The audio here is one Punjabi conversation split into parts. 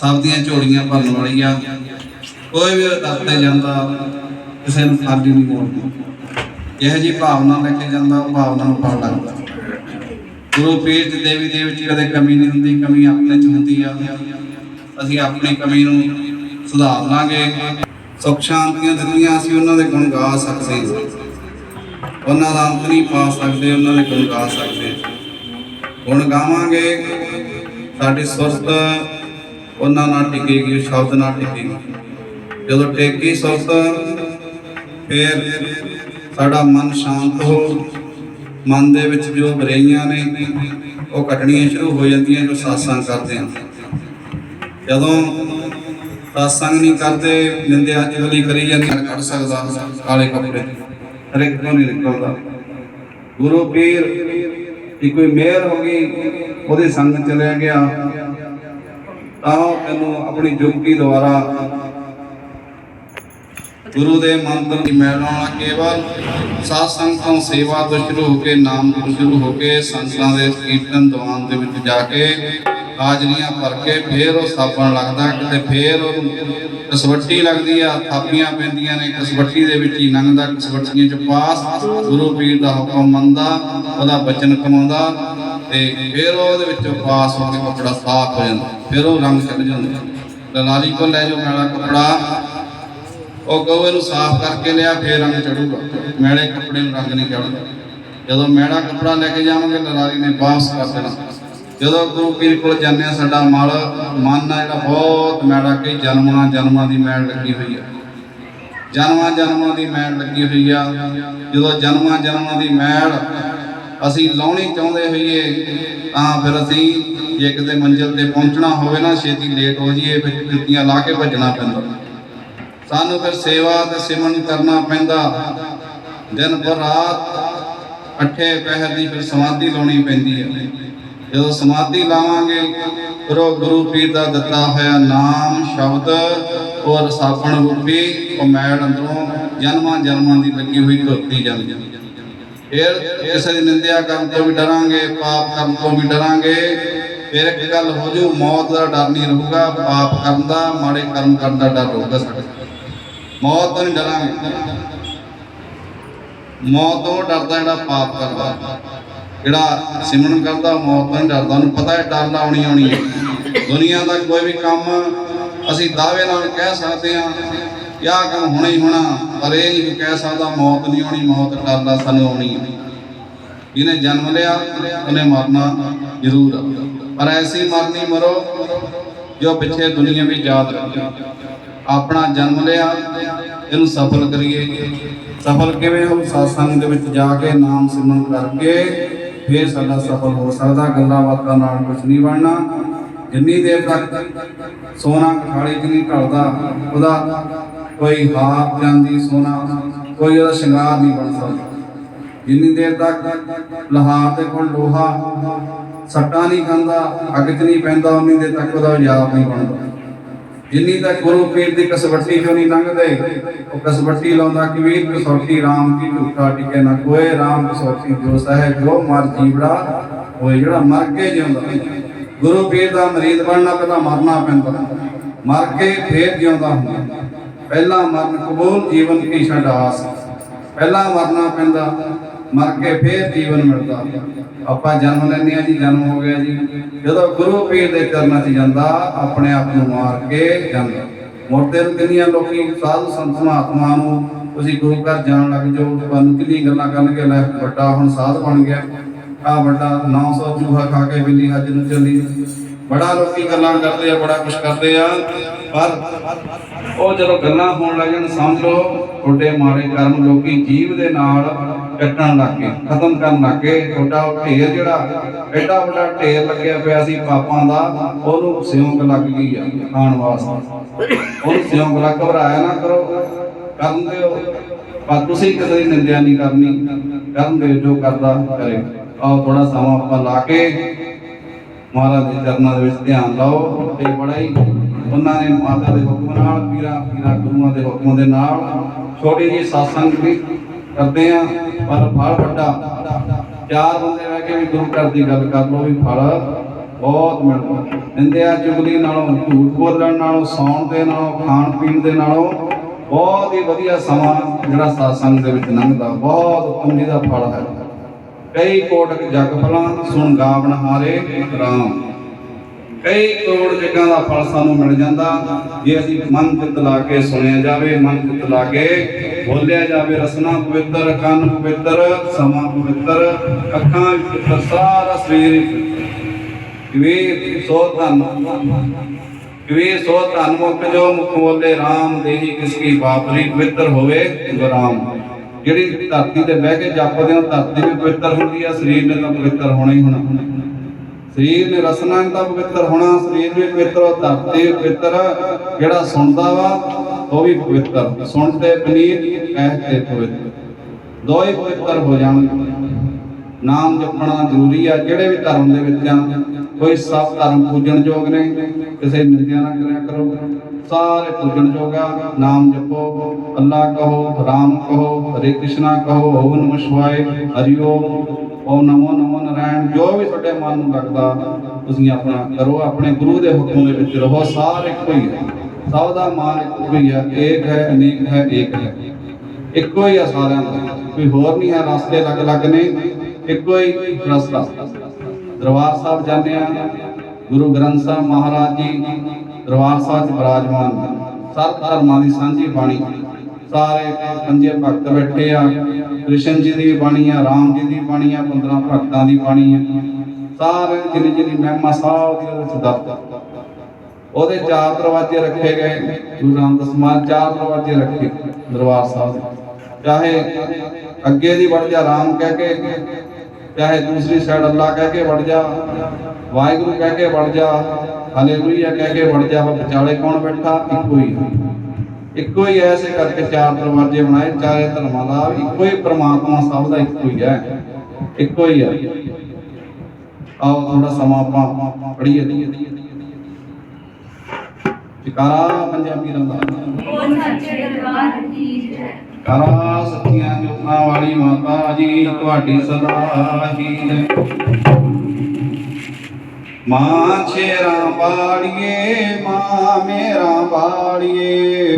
ਸਭ ਦੀਆਂ ਝੋਲੀਆਂ ਭਰਨ ਵਾਲੀ ਆ ਕੋਈ ਵੀ ਦੱਸਦੇ ਜਾਂਦਾ, ਕਿਸੇ ਨੂੰ ਖਾਲੀ ਨਹੀਂ ਮੋੜਦੀ। ਇਹ ਜੀ ਭਾਵਨਾ ਲੈ ਕੇ ਜਾਂਦਾ, ਉਹ ਭਾਵਨਾ ਨੂੰ ਫਲ ਲੱਗਦਾ ਗੁਰੂ ਪੀਰ ਤੇ ਦੇਵੀ ਦੇ ਵਿੱਚ ਕਦੇ ਕਮੀ ਨਹੀਂ ਹੁੰਦੀ, ਕਮੀ ਆਪਣੇ ਚ ਹੁੰਦੀ ਆ। ਅਸੀਂ ਆਪਣੀ ਕਮੀ ਨੂੰ ਸੁਧਾਰ ਲਾਂਗੇ। ਸੁਖ ਸ਼ਾਂਤੀਆਂ ਦਿੱਤੀਆਂ ਅਸੀਂ ਉਹਨਾਂ ਦੇ ਗੁਣ ਗਾ ਸਕਦੇ ਉਹਨਾਂ ਦਾ ਅੰਤ ਨਹੀਂ ਪਾ ਸਕਦੇ, ਉਹਨਾਂ ਦੇ ਗੁਣ ਗਾ ਸਕਦੇ ਗੁਣ ਗਾਵਾਂਗੇ, ਸਾਡੀ ਸੁਰਤ ਉਹਨਾਂ ਨਾਲ ਟਿਕੇਗੀ ਸ਼ਬਦ ਨਾਲ ਟਿਕੇਗੀ ਜਦੋਂ ਟੇਕੀ ਸੁਰਤ ਫਿਰ ਸਾਡਾ ਮਨ ਸ਼ਾਂਤ ਹੋ, ਮਨ ਦੇ ਵਿੱਚ ਜੋ ਬਰੇਈਆਂ ਨੇ, ਉਹ ਕੱਟਣੀਆਂ ਸ਼ੁਰੂ ਹੋ ਜਾਂਦੀਆਂ ਜੋ satsang ਕਰਦੇ ਹਾਂ ਜਦੋਂ satsang ਨਹੀਂ ਕਰਦੇ, ਨਿੰਦਿਆ ਚੁਗਲੀ ਕਰੀ ਜਾਂਦੀ ਕੱਢ ਸਕਦਾ ਕਾਲੇ ਕੱਪੜੇ। ਹਰੇਕ ਤੋਂ ਨਹੀਂ ਨਿਕਲਦਾ। ਗੁਰੂ ਪੀਰ ਦੀ ਕੋਈ ਮਿਹਰ ਹੋ ਗਈ, ਉਹਦੇ ਸੰਗ ਚਲਿਆ ਗਿਆ। ਤਾਂ ਉਹ ਆਪਣੀ ਜੁਗਤੀ ਦੁਆਰਾ ਗੁਰੂ ਦੇ ਮੰਤਰ ਦੀ ਮਿਲਣ ਵਾਲਾ ਕੇਵਲ ਸਾਧ ਸੰਗਤ ਸੇਵਾ ਤੋਂ ਸ਼ੁਰੂ ਹੋ ਕੇ ਨਾਮ ਤੋਂ ਸ਼ੁਰੂ ਹੋ ਕੇ ਸੰਤਾਂ ਦੇ ਕੀਰਤਨ ਦੀਵਾਨ ਦੇ ਵਿੱਚ ਜਾ ਕੇ ਹਾਜ਼ਰੀਆਂ ਭਰ ਕੇ ਫੇਰ ਉਹ ਸਾਬਣ ਲੱਗਦਾ, ਕਿਤੇ ਫੇਰ ਉਹ ਕਸਵੱਟੀ ਲੱਗਦੀ ਆ, ਥਾਪੀਆਂ ਪੈਂਦੀਆਂ ਨੇ, ਕਸਵੱਟੀ ਦੇ ਵਿੱਚ ਹੀ ਲੰਘਦਾ, ਕਸਵੱਟੀਆਂ ਚ ਪਾਸ ਗੁਰੂ ਪੀਰ ਦਾ ਹੁਕਮ ਮੰਨਦਾ, ਉਹਦਾ ਬਚਨ ਕਮਾਉਂਦਾ ਤੇ ਫਿਰ ਉਹਦੇ ਵਿੱਚੋਂ ਪਾਸ ਹੋ ਕੇ ਕੱਪੜਾ ਸਾਫ਼ ਹੋ ਜਾਂਦਾ। ਫਿਰ ਉਹ ਰੰਗ ਚੜ ਜਾਂਦਾ ਦਲਾਲੀ ਕੋਲ, ਲੈ ਜਾਓ ਮੈਲਾ ਕੱਪੜਾ। ਉਹ ਗੋਵੇ ਨੂੰ ਸਾਫ਼ ਕਰਕੇ ਲਿਆ, ਫਿਰ ਰੰਗ ਚੜੂਗਾ। ਮੈਲੇ ਕੱਪੜੇ ਨੂੰ ਰੰਗ ਨਹੀਂ ਚੜਦਾ। ਜਦੋਂ ਮੈਲਾ ਕੱਪੜਾ ਲੈ ਕੇ ਜਾਵਾਂਗੇ ਲਲਾਰੀ ਨੇ ਵਾਪਸ ਕਰ ਦੇਣਾ। ਜਦੋਂ ਗੁਰੂ ਪੀਰ ਕੋਲ ਜਾਂਦੇ ਆ, ਸਾਡਾ ਮਲ, ਮਨ ਆ ਜਿਹੜਾ, ਬਹੁਤ ਮੈਲਾ ਕਿ ਜਨਮਾਂ ਜਨਮਾਂ ਦੀ ਮੈਲ ਲੱਗੀ ਹੋਈ ਆ। ਜਨਮਾਂ ਜਨਮਾਂ ਦੀ ਮੈਲ ਲੱਗੀ ਹੋਈ ਆ। ਜਦੋਂ ਜਨਮਾਂ ਜਨਮਾਂ ਦੀ ਮੈਲ ਅਸੀਂ ਲਾਉਣੀ ਚਾਹੁੰਦੇ ਹੋਈਏ, ਤਾਂ ਫਿਰ ਅਸੀਂ ਜੇ ਕਿਤੇ ਮੰਜ਼ਿਲ ਤੇ ਪਹੁੰਚਣਾ ਹੋਵੇ ਨਾ, ਛੇਤੀ ਲੇਟ ਹੋ ਜਾਈਏ, ਫਿਰ ਜੁੱਤੀਆਂ ਲਾ ਕੇ ਭੱਜਣਾ ਪੈਂਦਾ। ਸਾਨੂੰ ਫਿਰ ਸੇਵਾ ਤੇ ਸਿਮਰਨ ਕਰਨਾ ਪੈਂਦਾ। ਦਿਨ ਭਰ ਰਾਤ ਅੱਠੇ ਪਹਿਰ ਦੀ ਫਿਰ ਸਮਾਧੀ ਲਾਉਣੀ ਪੈਂਦੀ ਹੈ ਜਦੋਂ ਸਮਾਧੀ ਲਾਵਾਂਗੇ, ਫਿਰ ਉਹ ਗੁਰੂ ਪੀਰ ਦਾ ਦਿੱਤਾ ਹੋਇਆ ਨਾਮ, ਸ਼ਬਦ ਔਰ ਸਾਫਣ ਰੂਪੀ, ਉਹ ਮੈਲ ਅੰਦਰੋਂ ਜਨਮਾਂ ਜਨਮਾਂ ਦੀ ਲੱਗੀ ਹੋਈ ਧੋਤੀ ਜਾਂਦੀ ਹੈ ਫਿਰ ਕਿਸੇ ਦੀ ਨਿੰਦਿਆ ਕਰਨ ਤੋਂ ਵੀ ਡਰਾਂਗੇ, ਪਾਪ ਕਰਨ ਤੋਂ ਵੀ ਡਰਾਂਗੇ। ਫਿਰ ਇੱਕ ਗੱਲ ਹੋ ਜੂ, ਮੌਤ ਦਾ ਡਰ ਨਹੀਂ ਰਹੂਗਾ, ਪਾਪ ਕਰਨ ਦਾ, ਮਾੜੇ ਕਰਮ ਕਰਨ ਦਾ ਡਰ ਰਹੂਗਾ ਸਾਡੇ। ਮੌਤ ਤੋਂ ਨਹੀਂ ਡਰਾਂਗੇ। ਮੌਤ ਤੋਂ ਡਰਦਾ ਜਿਹੜਾ ਪਾਪ ਕਰਦਾ, ਜਿਹੜਾ ਸਿਮਰਨ ਕਰਦਾ, ਮੌਤ ਤੋਂ ਨਹੀਂ ਡਰਦਾ। ਉਹਨੂੰ ਪਤਾ ਹੈ ਡਰ ਆਉਣੀ ਆਉਣੀ ਹੈ। ਦੁਨੀਆ ਦਾ ਕੋਈ ਵੀ ਕੰਮ ਅਸੀਂ ਦਾਅਵੇ ਨਾਲ ਕਹਿ ਸਕਦੇ ਹਾਂ ਕਿ ਕੰਮ ਹੋਣਾ ਹੀ ਹੋਣਾ? ਪਰ ਇਹ ਨਹੀਂ ਕਹਿ ਸਕਦਾ ਮੌਤ ਨਹੀਂ ਆਉਣੀ ਮੌਤ ਡਰਦਾ ਸਾਨੂੰ ਆਉਣੀ। ਹੈ ਜਿਹਨੇ ਜਨਮ ਲਿਆ, ਉਹਨੇ ਮਰਨਾ ਜ਼ਰੂਰ ਪਰ ਐਸੀ ਮਰਨੀ ਮਰੋ, ਜੋ ਪਿੱਛੇ ਦੁਨੀਆ ਵੀ ਯਾਦ ਰੱਖੇ। ਆਪਣਾ ਜਨਮ ਲਿਆ, ਇਹਨੂੰ ਸਫਲ ਕਰੀਏ। ਸਫਲ ਕਿਵੇਂ? ਹੋ satsang ਦੇ ਵਿੱਚ ਜਾ ਕੇ ਨਾਮ ਸਿਮਰਨ ਕਰਕੇ ਫੇਰ ਸਾਡਾ ਸਫਲ ਹੋ ਸਕਦਾ। ਗੱਲਾਂ ਬਾਤਾਂ ਨਾਲ ਕੁਝ ਨਹੀਂ ਬਣਨਾ। ਜਿੰਨੀ ਦੇਰ ਤੱਕ ਸੋਨਾ ਖਾਲੀ ਚ ਨਹੀਂ ਢਲਦਾ, ਉਹਦਾ ਕੋਈ ਹਾਰ ਜਾਂਦੀ ਸੋਨਾ, ਕੋਈ ਉਹਦਾ ਸ਼ਿੰਗਾਰ ਨਹੀਂ ਬਣ ਸਕਦਾ ਜਿੰਨੀ ਦੇਰ ਤੱਕ ਲਹਾਰ ਦੇ ਕੋਲ ਲੋਹਾ ਸੱਟਾ ਨਹੀਂ ਖਾਂਦਾ, ਅੱਗ 'ਚ ਨਹੀਂ ਪੈਂਦਾ, ਉਨੀ ਦੇਰ ਤੱਕ ਉਹਦਾ ਯਾਦ ਨਹੀਂ ਬਣਦਾ। ਜਿੰਨੀ ਤੱਕ ਗੁਰੂ ਪੀਰ ਦੀ ਕਸਵੱਟੀ ਚੋਂ ਨਹੀਂ ਲੰਘਦੇ, ਉਹ ਕਸਵੱਟੀ ਲਾਉਂਦਾ ਕਿ ਵੀਰ ਕਸੌਟੀ ਰਾਮ ਕੀ ਝੂਠਾ ਟਿਕੇ ਨਾ ਕੋਏ, ਰਾਮ ਕਸੌਟੀ ਜੋ ਸਹਿ ਜੋ ਮਰ ਜੀਵੜਾ ਹੋਏ, ਜਿਹੜਾ ਮਰ ਕੇ ਜਿਉਂਦਾ। ਗੁਰੂ ਪੀਰ ਦਾ ਮਰੀਦ ਬਣਨਾ ਪਹਿਲਾਂ ਮਰਨਾ ਪੈਂਦਾ। ਮਰ ਕੇ ਫੇਰ ਜਿਉਂਦਾ ਹੁੰਦਾ। ਪਹਿਲਾਂ ਮਰਨ ਕਬੂਲ ਜੀਵਨ ਕੀ ਛੱਡ ਆਸ। ਪਹਿਲਾਂ ਮਰਨਾ ਪੈਂਦਾ, ਮਰ ਕੇ ਫੇਰ ਜੀਵਨ ਮਿਲਦਾ। ਆਪਾਂ ਜਨਮ ਲੈਂਦੇ ਆ ਜੀ, ਜਨਮ ਹੋ ਗਿਆ ਜੀ। ਜਦੋਂ ਗੁਰੂ ਪੀਰ ਦੇ ਚਰਨਾਂ 'ਚ ਜਾਂਦਾ, ਆਪਣੇ ਆਪ ਨੂੰ ਮਾਰ ਕੇ ਜਾਂਦਾ। ਮੁਰਦੇ ਨੂੰ ਕਿੰਨੀਆਂ ਲੋਕੀ, ਸਾਧੂ ਸੰਤ ਮਹਾਤਮਾ ਨੂੰ ਤੁਸੀਂ ਗੁਰੂ ਘਰ ਜਾਣ ਲੱਗ ਜਾਓ। ਤੁਹਾਨੂੰ ਕਿੰਨੀ ਗੱਲਾਂ ਕਰਨਗੇ? ਲੈ, ਵੱਡਾ ਹੁਣ ਸਾਧ ਬਣ ਗਿਆ। ਆ ਵੱਡਾ 900 ਚੂਹਾ ਖਾ ਕੇ ਬਿੱਲੀ ਹੱਜ ਨੂੰ ਚੱਲੀ। ਬੜਾ ਲੋਕੀ ਗੱਲਾਂ ਕਰਦੇ ਆ, ਬੜਾ ਕੁਝ ਕਰਦੇ ਆ। ਪਰ ਉਹ ਜਦੋਂ ਗੱਲਾਂ ਹੋਣ ਲੱਗ ਸਮਝ ਲਓ ਤੁਹਾਡੇ ਮਾੜੇ ਕਰਮ ਲੋਕੀ ਜੀਵ ਦੇ ਨਾਲ ਕੱਟਣ ਲੱਗ ਗਏ, ਖਤਮ ਕਰਨ ਲੱਗ ਗਏ। ਤੁਹਾਡਾ ਉਹ ਢੇਰ ਜਿਹੜਾ, ਐਡਾ ਵੱਡਾ ਢੇਰ ਲੱਗਿਆ ਪਿਆ ਸੀ ਪਾਪਾਂ ਦਾ, ਉਹਨੂੰ ਸਿਉਂਕ ਲੱਗ ਗਈ ਆ ਖਾਣ ਵਾਸਤੇ। ਉਹਨੂੰ ਸਿਉਂਕ ਲੱਗ ਘਬਰਾਇਆ ਨਾ ਕਰੋ। ਕਰਨ ਦਿਓ। ਪਰ ਤੁਸੀਂ ਕਿਸੇ ਦੀ ਨਿੰਦਿਆ ਨਹੀਂ ਕਰਨੀ। ਕਰਨ ਦਿਓ ਜੋ ਕਰਦਾ ਕਰੇ। ਆਓ ਥੋੜਾ ਸਮਾਂ ਆਪਾਂ ਲਾ ਕੇ ਮਹਾਰਾਜ ਦੇ ਚਰਨਾਂ ਦੇ ਵਿੱਚ ਧਿਆਨ ਲਾਓ ਤੇ ਬੜਾ ਹੀ ਉਹਨਾਂ ਨੇ ਮਾਤਾ ਦੇ ਹੁਕਮ ਨਾਲ, ਪੀਰਾ ਪੀਰਾ ਗੁਰੂਆਂ ਦੇ ਹੁਕਮ ਦੇ ਨਾਲ ਛੋਟੀ ਜੀ satsang ਵੀ ਕਰਦੇ ਆ, ਪਰ ਫਲ ਵੱਡਾ। ਚਾਰ ਬੰਦੇ ਬਹਿ ਕੇ ਵੀ ਗੁਰੂ ਘਰ ਦੀ ਗੱਲ ਕਰ ਲਓ ਵੀ ਫਲ ਬਹੁਤ ਮਿਲਦਾ। ਨਿੰਦਿਆ ਚੁਗਲੀ ਨਾਲੋਂ, ਝੂਠ ਬੋਲਣ ਨਾਲੋਂ, ਸੌਣ ਦੇ ਨਾਲੋਂ, ਖਾਣ ਪੀਣ ਦੇ ਨਾਲੋਂ ਬਹੁਤ ਹੀ ਵਧੀਆ ਸਮਾਂ ਜਿਹੜਾ satsang ਦੇ ਵਿੱਚ ਲੰਘਦਾ। ਬਹੁਤ ਪੁੰਜੀ ਦਾ ਫਲ ਹੈ। ਕਈ ਕੋਟਕ ਜਗ ਫਲਾਂ, ਸੁਣ ਗਾਵਣ ਹਾਰੇ ਰਾਮ। ਕਈ ਕਰੋੜ ਜਗਾਂ ਦਾ ਫਲ ਸਾਨੂੰ ਮਿਲ ਜਾਂਦਾ, ਜੇ ਅਸੀਂ ਮਨ ਚਿੱਤ ਲਾ ਕੇ ਸੁਣਿਆ ਜਾਵੇ, ਮਨ ਚਿੱਤ ਲਾ ਕੇ ਬੋਲਿਆ ਜਾਵੇ, ਰਸਨਾ ਪਵਿੱਤਰ, ਕੰਨ ਪਵਿੱਤਰ, ਸਮਾਂ ਪਵਿੱਤਰ, ਅੱਖਾਂ ਪਵਿੱਤਰ, ਸਾਰਾ ਸਰੀਰ ਹੀ ਸੋ ਧਨ ਕਬੀਰ ਸੋ ਧਨ ਮੁਖ ਜੋ ਮੁਖ ਬੋਲੇ RAM ਦੇਹੀ ਕਿਸ ਕੀ ਬਾਪਰੀ ਪਵਿੱਤਰ ਹੋਵੇ ਗੁਰਾਮ ਜਿਹੜੀ ਧਰਤੀ ਤੇ ਬਹਿ ਕੇ ਜਪਦੇ ਹੋ ਧਰਤੀ ਵੀ ਪਵਿੱਤਰ ਹੁੰਦੀ ਆ, ਸਰੀਰ ਨੇ ਤਾਂ ਪਵਿੱਤਰ ਹੋਣਾ ਹੀ ਹੋਣਾ। ਸਰੀਰ ਨੇ ਰਸਨਾ ਨੇ ਤਾਂ ਪਵਿੱਤਰ ਹੋਣਾ, ਸਰੀਰ ਵੀ ਪਵਿੱਤਰ, ਧਰਤੀ ਪਵਿੱਤਰ, ਜਿਹੜਾ ਸੁਣਦਾ ਵਾ, ਉਹ ਵੀ ਪਵਿੱਤਰ। ਸੁਣਦੇ ਪਨੀਰ ਕਹਿਤੇ ਪਵਿੱਤਰ। ਦੋਏ ਪਵਿੱਤਰ ਹੋ ਜਾਣਗੇ ਨਾਮ ਜਪਣਾ ਜ਼ਰੂਰੀ ਆ, ਜਿਹੜੇ ਵੀ ਧਰਮ ਦੇ ਵਿੱਚ ਆ, ਕੋਈ ਸਭ ਧਰਮ ਪੂਜਣ ਯੋਗ ਨੇ, ਕਿਸੇ ਨਿੰਦਿਆ ਨਾ ਕਰਿਆ ਕਰੋ। ਸਾਰੇ ਪੂਜਣ ਯੋਗ ਨਾਮ ਜਪੋ, ਅੱਲਾ ਕਹੋ, ਰਾਮ ਕਹੋ, ਹਰੇ ਕ੍ਰਿਸ਼ਨਾ ਕਹੋ, ਓਮ ਨਮঃ ਸ਼ਿਵਾਏ, ਹਰੀ ਓਮ ਓਮ ਨਮੋ ਨਮੋ ਨਾਰਾਇਣ, ਜੋ ਵੀ ਤੁਹਾਡੇ ਮਨ ਨੂੰ ਲੱਗਦਾ, ਤੁਸੀਂ ਆਪਣਾ ਕਰੋ, ਆਪਣੇ ਗੁਰੂ ਦੇ ਹੁਕਮ ਦੇ ਵਿੱਚ ਰਹੋ, ਸਾਰੇ ਇੱਕੋ ਹੀ ਹੈ। ਸਭ ਦਾ ਮਾਨ ਇੱਕੋ ਹੀ ਹੈ, ਏਕ ਹੈ, ਅਨੇਕ ਹੈ, ਏਕ ਹੈ। ਇੱਕੋ ਹੀ ਆ ਸਾਰਿਆਂ ਦਾ। ਕੋਈ ਹੋਰ ਨਹੀਂ ਹੈ, ਰਸਤੇ ਅਲੱਗ ਅਲੱਗ ਨੇ, ਇੱਕੋ ਹੀ ਰਸਤਾ। ਦਰਬਾਰ ਸਾਹਿਬ ਜਾਂਦੇ ਆ, ਗੁਰੂ ਗ੍ਰੰਥ ਸਾਹਿਬ ਮਹਾਰਾਜ ਜੀ ਦਰਬਾਰ ਸਾਹਿਬ 'ਚ ਬਿਰਾਜਮਾਨ ਨੇ। ਸਭ ਧਰਮਾਂ ਦੀ ਸਾਂਝੀ ਬਾਣੀ। ਸਾਰੇ ਪੰਜੇ ਭਗਤ ਬੈਠੇ ਆ। ਕ੍ਰਿਸ਼ਨ ਜੀ ਦੀ ਬਾਣੀ ਆ, ਰਾਮ ਜੀ ਦੀ ਬਾਣੀ ਆ 15 ਭਗਤਾਂ ਦੀ ਬਾਣੀ ਆ। ਸਾਰੇ ਜਿਹਨੇ ਜਿਹਨੇ ਮਹਿਮਾ ਸਾਹਿਬ ਦੀ ਉਹਦੇ ਵਿੱਚ ਉਹਦੇ ਚਾਰ ਦਰਵਾਜ਼ੇ ਰੱਖੇ ਗਏ। ਗੁਰੂ ਰਾਮਦਾਸ ਮਹਾਰਾਜ ਚਾਰ ਦਰਵਾਜ਼ੇ ਰੱਖੇ ਦਰਬਾਰ ਸਾਹਿਬ ਚਾਹੇ ਅੱਗੇ ਦੀ ਵੜ ਜਾ ਰਾਮ ਕਹਿ ਕੇ, ਚਾਹੇ ਦੂਸਰੀ ਸਾਈਡ ਅੱਲਾ ਕਹਿ ਕੇ ਵੜ ਜਾ, ਵਾਹਿਗੁਰੂ ਕਹਿ ਕੇ ਵੜ ਜਾ ਹਾਲੇਲੂਇਆ ਕਹਿ ਕੇ ਵੜ ਜਾ ਵਾ ਵਿਚਾਲੇ ਕੌਣ ਬੈਠਾ? ਇੱਕੋ ਹੀ ਇੱਕੋ ਹੀ ਐਸੇ ਕਰਕੇ ਚਾਰ ਦਰਵਾਜ਼ੇ ਬਣਾਏ ਚਾਰੇ ਧਰਮਾਂ ਦਾ ਇੱਕੋ ਹੀ ਪ੍ਰਮਾਤਮਾ ਸਭ ਦਾ ਇੱਕੋ ਹੀ ਹੈ ਇੱਕੋ ਹੀ ਹੈ ਆਓ ਥੋੜਾ ਸਮਾਂ ਆਪਾਂ ਪੜੀਏ ਜਕਾਰਾ ਪੰਜਾਬੀ ਦਾ। ਉਹ ਸੱਚੇ ਦਰਬਾਰ ਕੀ ਜੈ ਕਰਾ ਸਤਿਆਂ ਜੋਤਾਂ ਵਾਲੀ ਮਾਤਾ ਜੀ ਤੁਹਾਡੀ ਸਦਾ ਹੀ માં છેરા પાડીએ માં મેરા પાડીએ.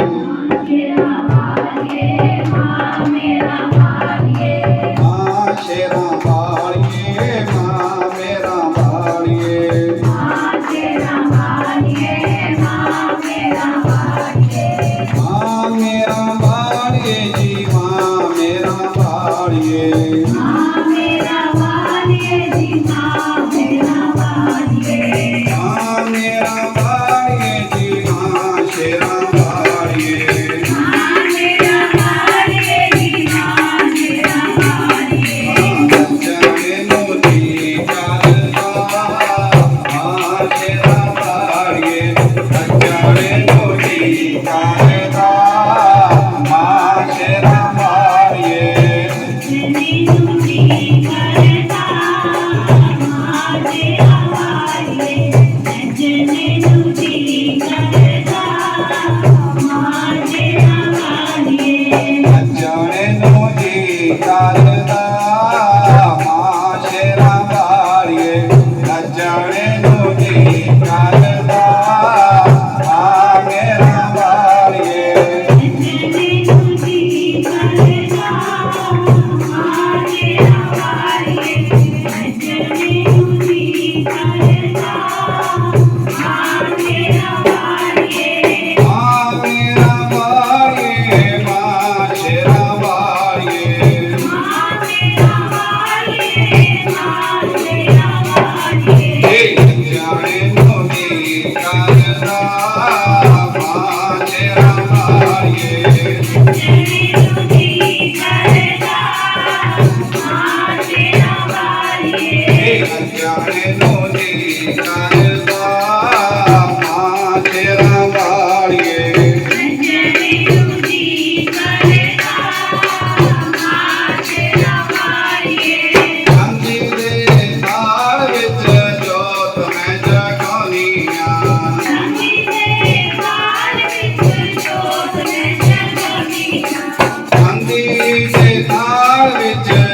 yeah.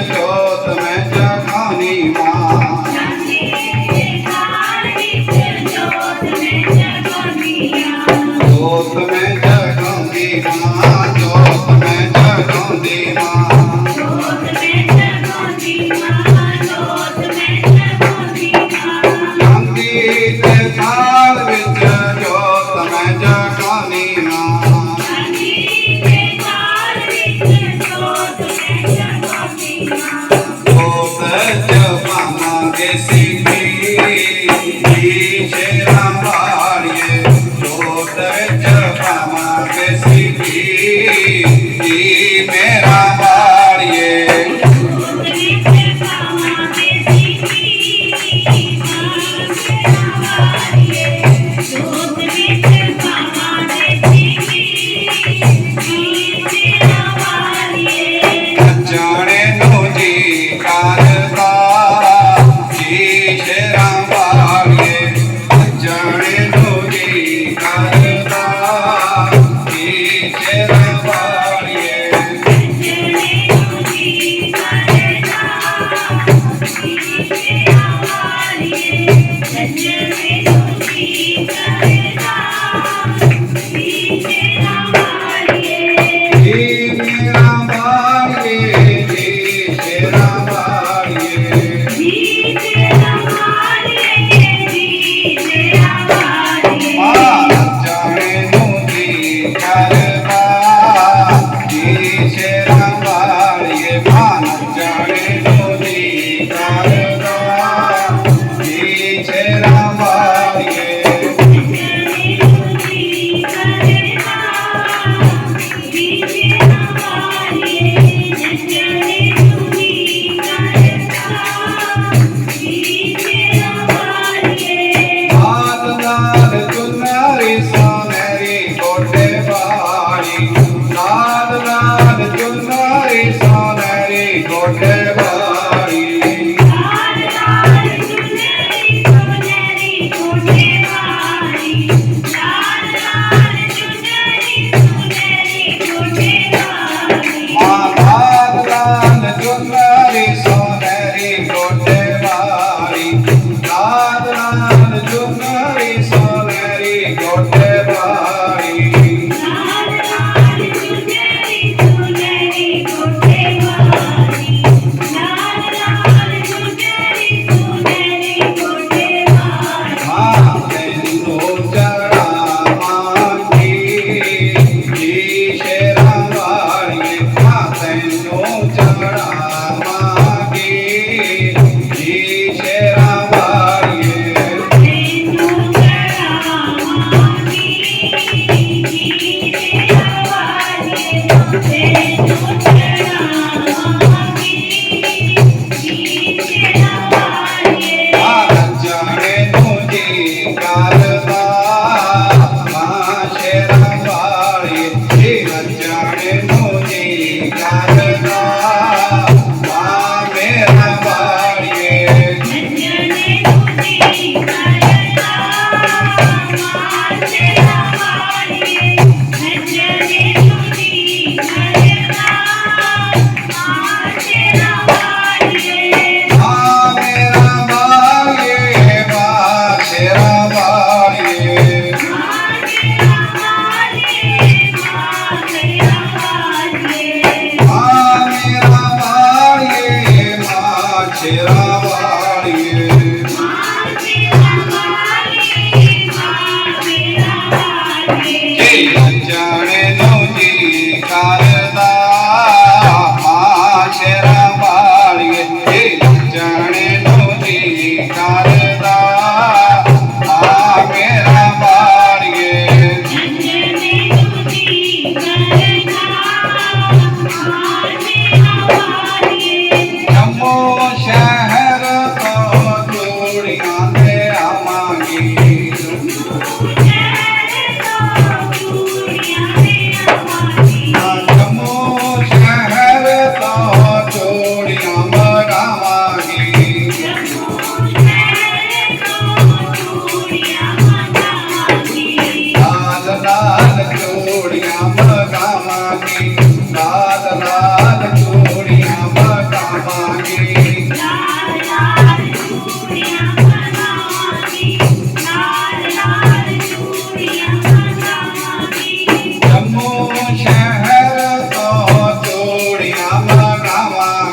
go. Yeah. Yeah. Johnny. Bye.